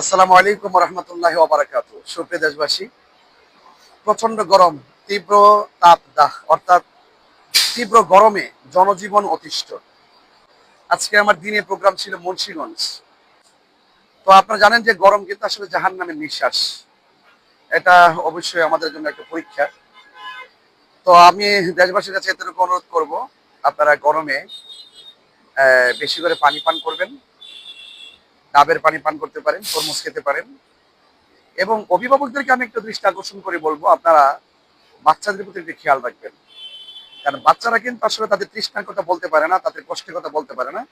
আসসালামু আলাইকুম রহমতুল্লাহ ওবরাকাত সুপ্রিয় দেশবাসী প্রচণ্ড গরম, তীব্র তাপ দাহ অর্থাৎ তীব্র গরমে জনজীবন অতিষ্ঠ। আজকে আমার দিনের প্রোগ্রাম ছিল মুন্সিগঞ্জ। তো আপনারা জানেন যে গরম কিন্তু আসলে জাহান নামের নিঃশ্বাস। এটা অবশ্যই আমাদের জন্য একটা পরীক্ষা। তো আমি দেশবাসীর কাছে এতটুকু অনুরোধ করব, আপনারা গরমে বেশি করে পানি পান করবেন। ডাবের পানি পান করতে পারেন, তরমুজ খেতে পারেন। এবং অভিভাবকদেরকে আমি একটু দৃষ্টি আকর্ষণ করে বলব, আপনারা বাচ্চাদের প্রতি একটু খেয়াল রাখবেন। কারণ বাচ্চারা কিন্তু আসলে তাদের তৃষ্ণার কথা বলতে পারে না, তাদের কষ্টের কথা বলতে পারে না।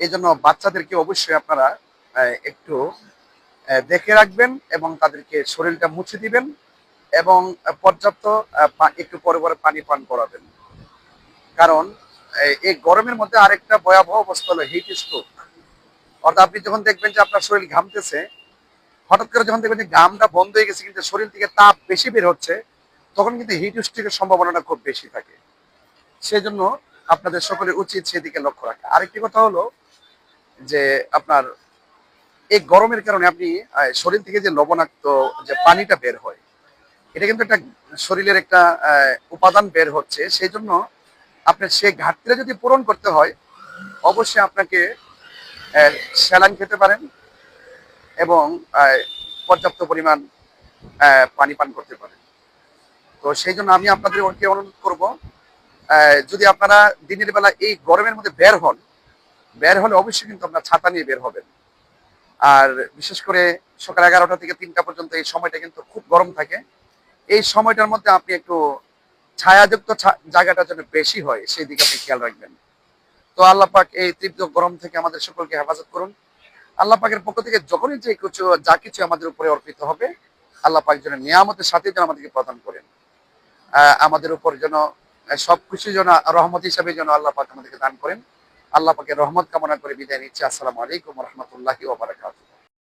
এই জন্য বাচ্চাদেরকে অবশ্যই আপনারা একটু দেখে রাখবেন এবং তাদেরকে শরীরটা মুছে দিবেন এবং পর্যাপ্ত একটু পরে পরে পানি পান করাবেন। কারণ এই গরমের মধ্যে আরেকটা ভয়াবহ অবস্থা হলো হিট স্ট্রোক অর্থাৎ আপনি যখন দেখবেন যে আপনার শরীর ঘামতেছে, হঠাৎ করে যখন দেখবেন যে ঘামটা বন্ধ হয়ে গেছে, কিন্তু শরীর থেকে তাপ বেশি বের হচ্ছে, তখন কিন্তু হিট সম্ভাবনাটা খুব বেশি থাকে। সেই জন্য আপনাদের সকলের উচিত সেদিকে লক্ষ্য রাখা। আরেকটি কথা হলো যে আপনার এই গরমের কারণে আপনি শরীর থেকে যে লবণাক্ত যে পানিটা বের হয়, এটা কিন্তু একটা শরীরের একটা উপাদান বের হচ্ছে। সেই জন্য আপনার সেই ঘাটতিটা যদি পূরণ করতে হয়, অবশ্যই আপনাকে স্যালাইন খেতে পারেন এবং পর্যাপ্ত পরিমাণ পানি পান করতে পারেন। তো সেই জন্য আমি আপনাদেরকে অনুরোধ করব যদি আপনারা দিনের বেলা এই গরমের মধ্যে বের হন, বের হলে অবশ্যই কিন্তু আপনার ছাতা নিয়ে বের হবেন। আর বিশেষ করে সকাল এগারোটা থেকে তিনটা পর্যন্ত এই সময়টা কিন্তু খুব গরম থাকে। এই সময়টার মধ্যে আপনি একটু ছায়াযুক্ত জায়গাটা যেন বেশি হয়, সেই দিকে আপনি খেয়াল রাখবেন। তো আল্লাহ পাক এই তীব্র গরম থেকে আমাদের সকলকে হেফাজত করুন। আল্লাহ পাকের পক্ষ থেকে যখনই যে কিছু, যা কিছু আমাদের উপরে অর্পিত হবে, আল্লাহ পাক যেন নিয়ামতের সাথে যেন আমাদেরকে প্রদান করেন। আমাদের উপর যেন সবকিছু যেন রহমত হিসাবে যেন আল্লাহ পাক আমাদেরকে দান করেন। আল্লাহ পাকে রহমত কামনা করে বিদায় নিচ্ছি। আসসালামু আলাইকুম রহমতুল্লাহি ওবারাকাতুহু